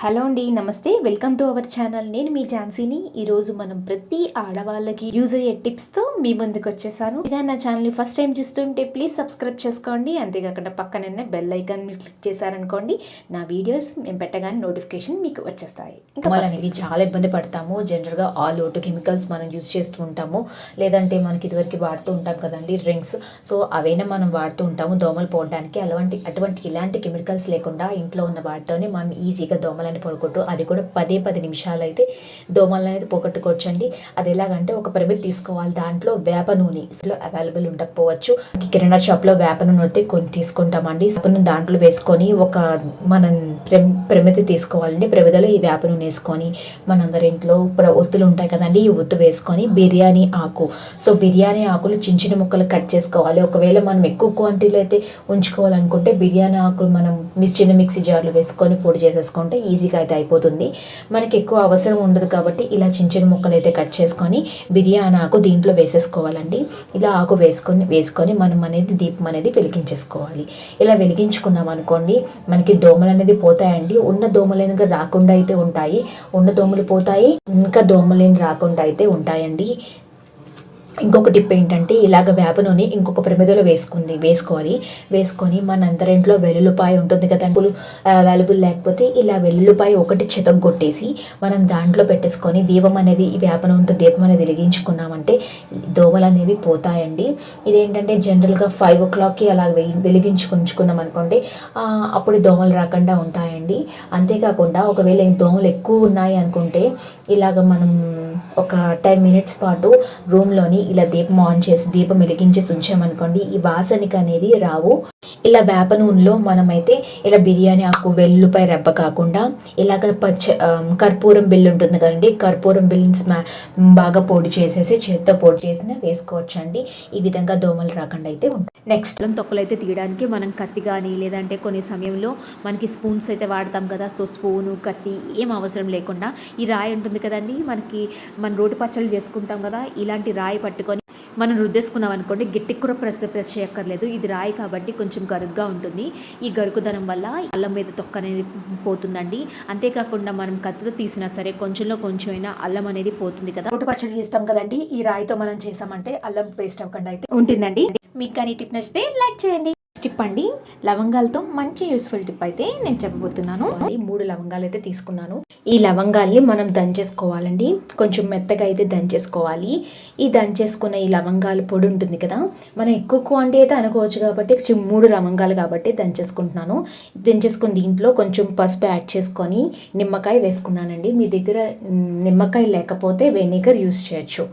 Hello అండి నమస్తే. Welcome to our channel. నేను మీ ఝాన్సీని. ఈరోజు మనం ప్రతి ఆడవాళ్ళకి యూజ్ అయ్యే టిప్స్తో మీ ముందుకు వచ్చేసాను. ఇక నా ఛానల్ని ఫస్ట్ టైం చూస్తుంటే ప్లీజ్ సబ్స్క్రైబ్ చేసుకోండి. అంతేకాకుండా పక్కననే బెల్ ఐకాన్ మీరు క్లిక్ చేశారనుకోండి నా వీడియోస్ నేను పెట్టగానే నోటిఫికేషన్ మీకు వచ్చేస్తాయి. ఇంకా దోమలు అనేవి చాలా ఇబ్బంది పడతాము. జనరల్గా ఆల్ అవుట్ కెమికల్స్ మనం యూజ్ చేస్తూ ఉంటాము. లేదంటే మనకి ఇదివరకు వాడుతూ ఉంటాం కదండి డ్రింక్స్ సో అవైనా మనం వాడుతూ ఉంటాము దోమలు పోవడానికి. అలాంటి అటువంటి ఇలాంటి కెమికల్స్ లేకుండా ఇంట్లో ఉన్న వాటితోనే మనం ఈజీగా దోమలని పొడగొట్టు అది కూడా పదే పది నిమిషాలు అయితే దోమలు అనేది పోగొట్టుకోవచ్చండి. అది ఎలాగంటే ఒక పరిమితి తీసుకోవాలి. దాంట్లో వేప నూనె అసలు అవైలబుల్ ఉండకపోవచ్చు. కిరాణా షాప్లో వేప నూనె అయితే కొన్ని తీసుకుంటామండి. నూనె దాంట్లో వేసుకొని ఒక మనం ప్రెమ్ ప్రమితి తీసుకోవాలండి. ప్రమిదలో ఈ వేప నూనె వేసుకొని మనందరి ఇంట్లో ఇప్పుడు ఒత్తులు ఉంటాయి కదండి. ఈ ఒత్తు వేసుకొని బిర్యానీ ఆకు. సో బిర్యానీ ఆకులు చిన్న చిన్న ముక్కలు కట్ చేసుకోవాలి. ఒకవేళ మనం ఎక్కువ క్వాంటిటీలో అయితే ఉంచుకోవాలనుకుంటే బిర్యానీ ఆకులు మనం మిస్ చిన్న మిక్సీ జార్లో వేసుకొని పొడి చేసేసుకుంటే ఈ ఈజీగా అయితే అయిపోతుంది. మనకి ఎక్కువ అవసరం ఉండదు కాబట్టి ఇలా చిన్న చిన్న ముక్కలు అయితే కట్ చేసుకొని బిర్యానీ ఆకు దీంట్లో వేసేసుకోవాలండి. ఇలా ఆకు వేసుకొని వేసుకొని మనం అనేది దీపం అనేది వెలిగించేసుకోవాలి. ఇలా వెలిగించుకున్నాం అనుకోండి మనకి దోమలు అనేది పోతాయండి. ఉన్న దోమలు రాకుండా అయితే ఉంటాయి. ఉన్న దోమలు పోతాయి. ఇంకా దోమలేని రాకుండా అయితే ఉంటాయండి. ఇంకొక టిప్ ఏంటంటే ఇలాగ వేప నూనె ఇంకొక ప్రమిదలో వేసుకుంది వేసుకోవాలి. వేసుకొని మన అందరింట్లో వెల్లుల్లిపాయ ఉంటుంది కదా పులు అవైలబుల్ లేకపోతే ఇలా వెల్లుల్లిపాయ ఒకటి కొట్టేసి మనం దాంట్లో పెట్టేసుకొని దీపం అనేది ఈ వేప నూనెతో దీపం అనేది వెలిగించుకున్నామంటే దోమలు అనేవి పోతాయండి. ఇదేంటంటే జనరల్గా ఫైవ్ ఓ క్లాక్కి అలా వెలిగించుకుంచుకున్నాం అనుకోండి అప్పుడు దోమలు రాకుండా ఉంటాయండి. అంతేకాకుండా ఒకవేళ దోమలు ఎక్కువ ఉన్నాయి అనుకుంటే ఇలాగ మనం ఒక టెన్ మినిట్స్ పాటు రూమ్లోని ఇలా దీపం ఆన్ చేసి దీపం వెలిగించేసి ఉంచామనుకోండి ఈ వాసనకి అనేది రావు. ఇలా వేప నూనెలో మనమైతే ఇలా బిర్యానీ ఆకు వెల్లుపై రెబ్బ కాకుండా ఇలాగ పచ్చ కర్పూరం బిల్లు ఉంటుంది కదండి కర్పూరం బిల్లుని స్మా బాగా పొడి చేసేసి చేత్తో పొడి చేసిన వేసుకోవచ్చండి. ఈ విధంగా దోమలు రాకుండా అయితే ఉంటాయి నెక్స్ట్ తొక్కలు అయితే తీయడానికి మనం కత్తి కానీ లేదంటే కొన్ని సమయంలో మనకి స్పూన్స్ అయితే వాడతాం కదా సో స్పూను కత్తి ఏం అవసరం లేకుండా ఈ రాయి ఉంటుంది కదండి మనకి మన రోటి పచ్చళ్ళు చేసుకుంటాం కదా ఇలాంటి రాయి పట్టుకొని మనం రుద్దేసుకున్నాం అనుకోండి గట్టి కూడా ప్రెస్ ప్రెస్ చేయక్కర్లేదు. ఇది రాయి కాబట్టి కొంచెం గరుగ్గా ఉంటుంది. ఈ గరుకుదనం వల్ల అల్లం మీద తొక్క అనేది పోతుందండి. అంతేకాకుండా మనం కత్తితో తీసినా సరే కొంచెంలో కొంచెమైనా అల్లం అనేది పోతుంది కదా. రోటి పచ్చడి చేస్తాం కదండి ఈ రాయితో మనం చేసామంటే అల్లం పేస్ట్ అవ్వకుండా అయితే ఉంటుందండి. మీకు కానీ టిప్ నచ్చితే లైక్ చేయండి. టిప్ అండి. లవంగాలతో మంచి యూస్ఫుల్ టిప్ అయితే నేను చెప్పబోతున్నాను. ఈ మూడు లవంగాలు అయితే తీసుకున్నాను. ఈ లవంగాల్ని మనం దంచేసుకోవాలండి. కొంచెం మెత్తగా అయితే దంచేసుకోవాలి. ఈ దంచేసుకున్న ఈ లవంగాల పొడి ఉంటుంది కదా మనం ఎక్కువ క్వాంటిటీ అయితే అనుకోవచ్చు కాబట్టి మూడు లవంగాలు కాబట్టి దంచేసుకుంటున్నాను. దంచేసుకుని దీంట్లో కొంచెం పసుపు యాడ్ చేసుకొని నిమ్మకాయ వేసుకున్నానండి. మీ దగ్గర నిమ్మకాయ లేకపోతే వెనిగర్ యూస్ చేయొచ్చు.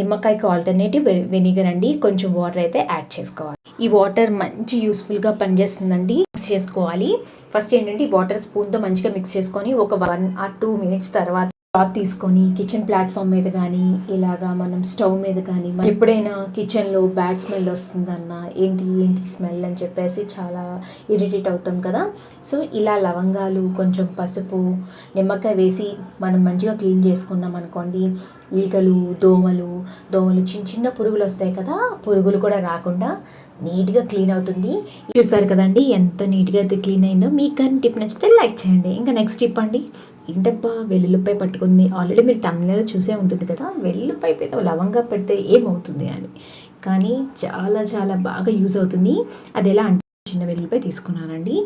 నిమ్మకాయకి ఆల్టర్నేటివ్ వెనిగర్ అండి. కొంచెం వాటర్ అయితే యాడ్ చేసుకోవాలి. ఈ వాటర్ మంచి యూస్ఫుల్గా పనిచేస్తుందండి. మిక్స్ చేసుకోవాలి. ఫస్ట్ ఏంటంటే ఈ వాటర్ స్పూన్తో మంచిగా మిక్స్ చేసుకొని ఒక వన్ ఆర్ టూ మినిట్స్ తర్వాత క్లాత్ తీసుకొని కిచెన్ ప్లాట్ఫామ్ మీద కానీ ఇలాగా మనం స్టవ్ మీద కానీ మనం ఎప్పుడైనా కిచెన్లో బ్యాడ్ స్మెల్ వస్తుందన్న ఏంటి ఏంటి స్మెల్ అని చెప్పేసి చాలా ఇరిటేట్ అవుతాం కదా. సో ఇలా లవంగాలు కొంచెం పసుపు నిమ్మకాయ వేసి మనం మంచిగా క్లీన్ చేసుకున్నాం అనుకోండి ఈగలు దోమలు దోమలు చిన్న చిన్న పురుగులు వస్తాయి కదా పురుగులు కూడా రాకుండా నీట్గా క్లీన్ అవుతుంది. చూసారు కదండి ఎంత నీట్గా అయితే క్లీన్ అయిందో. మీకు కానీ టిప్ నచ్చితే లైక్ చేయండి. ఇంకా నెక్స్ట్ టిప్ అండి. ఏంటబ్బా వెల్లుల్లిపాయ పట్టుకుంది. ఆల్రెడీ మీరు టమ్నెలో చూసే ఉంటుంది కదా వెల్లుల్లిపాయ పెద్ద లవంగా పెడితే ఏమవుతుంది అని. కానీ చాలా చాలా బాగా యూజ్ అవుతుంది. అది ఎలా అంటే వెల్లుల్లిపాయ తీసుకున్నానండి.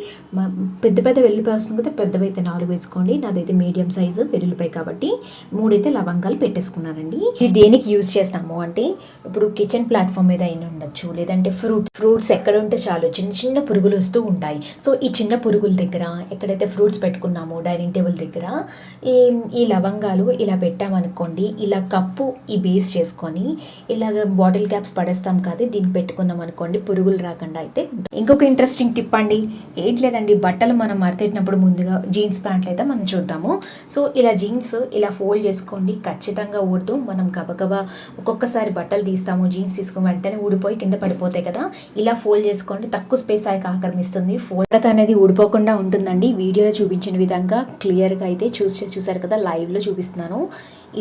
పెద్ద పెద్ద వెల్లుల్లిపాయ వస్తుంది కదా పెద్దవైతే నాలుగు వేసుకోండి. నాదైతే మీడియం సైజు వెల్లుల్లిపాయ కాబట్టి మూడైతే లవంగాలు పెట్టేసుకున్నానండి. ఇది దేనికి యూజ్ చేస్తాము అంటే ఇప్పుడు కిచెన్ ప్లాట్ఫామ్ మీద అయిన ఉండొచ్చు లేదంటే ఫ్రూట్ ఫ్రూట్స్ ఎక్కడ ఉంటే చాలు చిన్న చిన్న పురుగులు వస్తూ ఉంటాయి. సో ఈ చిన్న పురుగుల దగ్గర ఎక్కడైతే ఫ్రూట్స్ పెట్టుకున్నామో డైనింగ్ టేబుల్ దగ్గర ఈ ఈ లవంగాలు ఇలా పెట్టామనుకోండి ఇలా కప్పు ఈ బేస్ చేసుకొని ఇలాగ బాటిల్ క్యాప్స్ పడేస్తాం కాదు దీన్ని పెట్టుకున్నాం అనుకోండి పురుగులు రాకుండా అయితే ఇంకొక ఇంట్రెస్ట్ ఇంట్రెస్టింగ్ టిప్ అండి. ఏంటి లేదండి బట్టలు మనం మరతెట్టినప్పుడు ముందుగా జీన్స్ ప్యాంట్లు అయితే మనం చూద్దాము. సో ఇలా జీన్స్ ఇలా ఫోల్డ్ చేసుకోండి. ఖచ్చితంగా ఊడుతూ మనం గబగబా ఒక్కొక్కసారి బట్టలు తీస్తాము జీన్స్ తీసుకుని వెంటనే ఊడిపోయి కింద పడిపోతాయి కదా. ఇలా ఫోల్డ్ చేసుకోండి. తక్కువ స్పేస్ ఆయక ఆక్రమిస్తుంది. ఫోల్డ్ అనేది ఊడిపోకుండా ఉంటుందండి. వీడియోలో చూపించిన విధంగా క్లియర్గా అయితే చూసి చూసారు కదా లైవ్లో చూపిస్తున్నాను.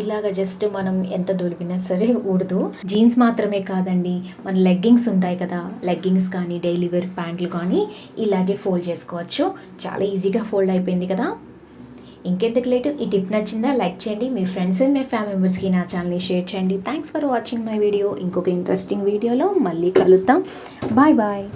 ఇలాగ జస్ట్ మనం ఎంత దొరికినా సరే ఊడదు. జీన్స్ మాత్రమే కాదండి మన లెగ్గింగ్స్ ఉంటాయి కదా లెగ్గింగ్స్ కానీ డైలీ వేర్ ప్యాంట్లు కానీ ఇలాగే ఫోల్డ్ చేసుకోవచ్చు. చాలా ఈజీగా ఫోల్డ్ అయిపోయింది కదా. ఇంకెందుకు లేటు ఈ టిప్ నచ్చిందా లైక్ చేయండి. మీ ఫ్రెండ్స్ అండ్ మీ ఫ్యామిలీ మెంబర్స్కి నా ఛానల్ని షేర్ చేయండి. Thanks for watching my video ఇంకొక ఇంట్రెస్టింగ్ వీడియోలో మళ్ళీ కలుద్దాం. Bye bye